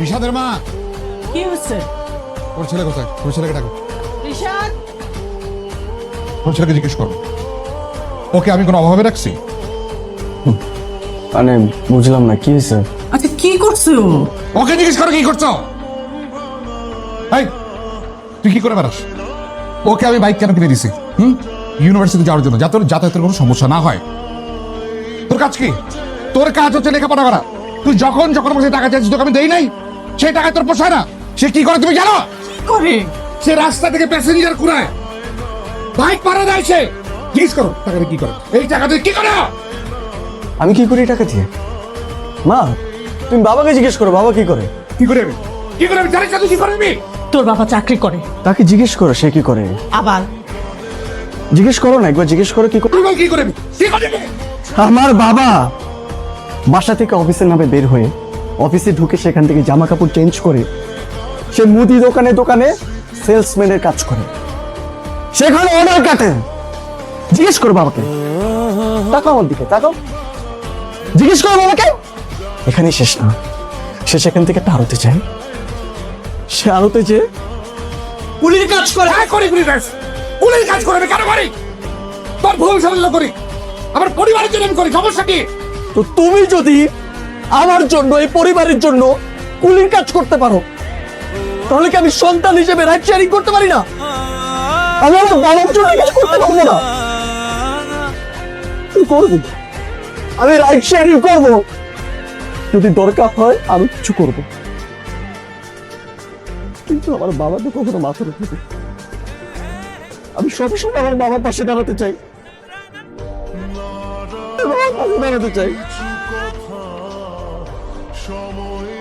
রিশাদের মা। কি হচ্ছে? ওর ছেলে কোথায়? ওর ছেলেকে ডাকো। রিশাদ ওর ছেলেকে জিজ্ঞেস করো। ওকে আমি কোনো অভাবে রাখছি মানে বুঝলাম না কি হয়েছে? আচ্ছা কি করছ? ওকে জিজ্ঞেস করো কি করছ? এই তুই কি করে বেড়াস? ওকে আমি বাইক কেন কিনে দিছি? হুম? ইউনিভার্সিটি যাওয়ার জন্য। যাতে ওর যাতায়াতের কোনো সমস্যা না হয়। তোর কাজ কি? তোর কাজ হচ্ছে লেখাপড়া করা। তুই যখন যখন বসে টাকা চাইছিস তোকে আমি দেই নাই? সেই টাকা তোর পোষায় না? সে কি করে তুমি জানো? করে? সে রাস্তা থেকে প্যাসেঞ্জার কুড়ায়। বাইক পাড়া দেয় সে। জিজ্ঞেস করো টাকাটা কি করে? এই টাকা তুই কি করো? আমি কি করি এই টাকা দিয়ে? মা তুমি বাবাকে জিজ্ঞেস করো বাবা কি করে? কি করে? আমি? কি করে? আমি জানিস না তুই কি করবি তোর বাবা চাকরি করে। তাকে জিজ্ঞেস করো সে কি করে? আবার? জিজ্ঞেস করো না একবার জিজ্ঞেস করো কি করে। কি করবি কি করবি আমার বাবা বাসা থেকে অফিসের নামে বের হয়ে অফিসে ঢুকে সেখান থেকে জামা কাপড় চেঞ্জ করে সে মুদি দোকানে দোকানে সেলসম্যানের কাজ করে। সেখানে অর্ডার কাটে। জিজ্ঞেস করো বাবাকে। তাকাও আমার দিকে তাকাও। জিজ্ঞেস করো বাবাকে। এখানেই শেষ না। সে সেখান থেকে একটা আরতে চায় সে আরতে যে কুলির কাজ করে। হ্যাঁ করি করি ব্যাস কুলের কাজ করে আমি কেন করি? তোর ভুল সামলে করি। আমার পরিবারের জন্য আমি করি, সমস্যা কি? তো তুমি যদি আমার জন্য, এই পরিবারের জন্য কুলির কাজ করতে পারো। তাহলে কি আমি সন্তান হিসেবে রাইট শেয়ারিং করতে পারি না? আমি আমার বাবার জন্য কাজ করতে পারব না। কি করব? আমি রাইট শেয়ারিং করব। যদি দরকার হয়, আমি কিছু করব। কিন্তু আমার বাবা তো কখনো মাথা রেখে আমি সবসময় আমার বাবার পাশে দাঁড়াতে চাই। দাঁড়াতে চাই। সময়